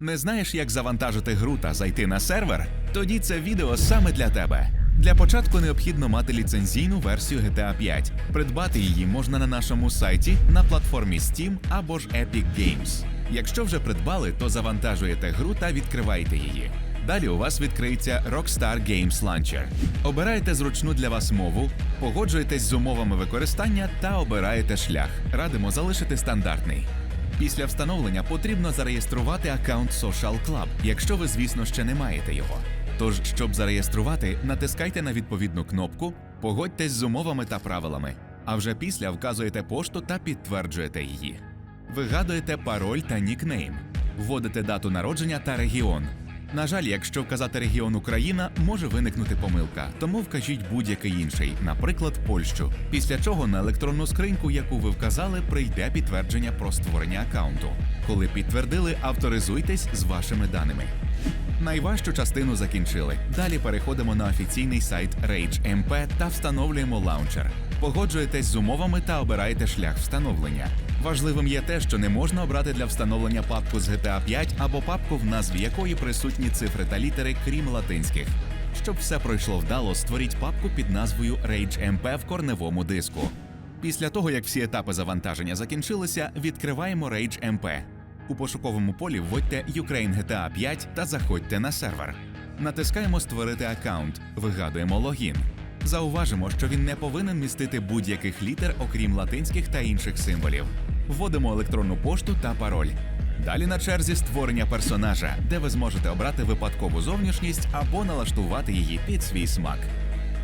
Не знаєш, як завантажити гру та зайти на сервер? Тоді це відео саме для тебе. Для початку необхідно мати ліцензійну версію GTA 5. Придбати її можна на нашому сайті, на платформі Steam або ж Epic Games. Якщо вже придбали, то завантажуєте гру та відкриваєте її. Далі у вас відкриється Rockstar Games Launcher. Обираєте зручну для вас мову, погоджуєтесь з умовами використання та обираєте шлях. Радимо залишити стандартний. Після встановлення потрібно зареєструвати аккаунт Social Club, якщо ви, звісно, ще не маєте його. Тож, щоб зареєструвати, натискайте на відповідну кнопку, погодьтесь з умовами та правилами, а вже після вказуєте пошту та підтверджуєте її. Вигадуєте пароль та нікнейм, вводите дату народження та регіон. На жаль, якщо вказати регіон Україна, може виникнути помилка, тому вкажіть будь-який інший, наприклад, Польщу. Після чого на електронну скриньку, яку ви вказали, прийде підтвердження про створення аккаунту. Коли підтвердили, авторизуйтесь з вашими даними. Найважчу частину закінчили. Далі переходимо на офіційний сайт RageMP та встановлюємо лаунчер. Погоджуєтесь з умовами та обираєте шлях встановлення. Важливим є те, що не можна обрати для встановлення папку з GTA 5 або папку, в назві якої присутні цифри та літери, крім латинських. Щоб все пройшло вдало, створіть папку під назвою RageMP в корневому диску. Після того, як всі етапи завантаження закінчилися, відкриваємо RageMP. У пошуковому полі вводьте Ukraine GTA 5 та заходьте на сервер. Натискаємо Створити аккаунт, вигадуємо логін. Зауважимо, що він не повинен містити будь-яких літер, окрім латинських та інших символів. Вводимо електронну пошту та пароль. Далі на черзі створення персонажа, де ви зможете обрати випадкову зовнішність або налаштувати її під свій смак.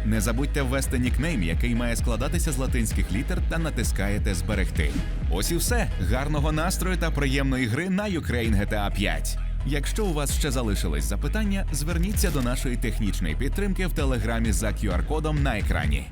Не забудьте ввести нікнейм, який має складатися з латинських літер, та натискаєте Зберегти. Ось і все. Гарного настрою та приємної гри на Ukraine GTA 5. Якщо у вас ще залишились запитання, зверніться до нашої технічної підтримки в телеграмі за QR-кодом на екрані.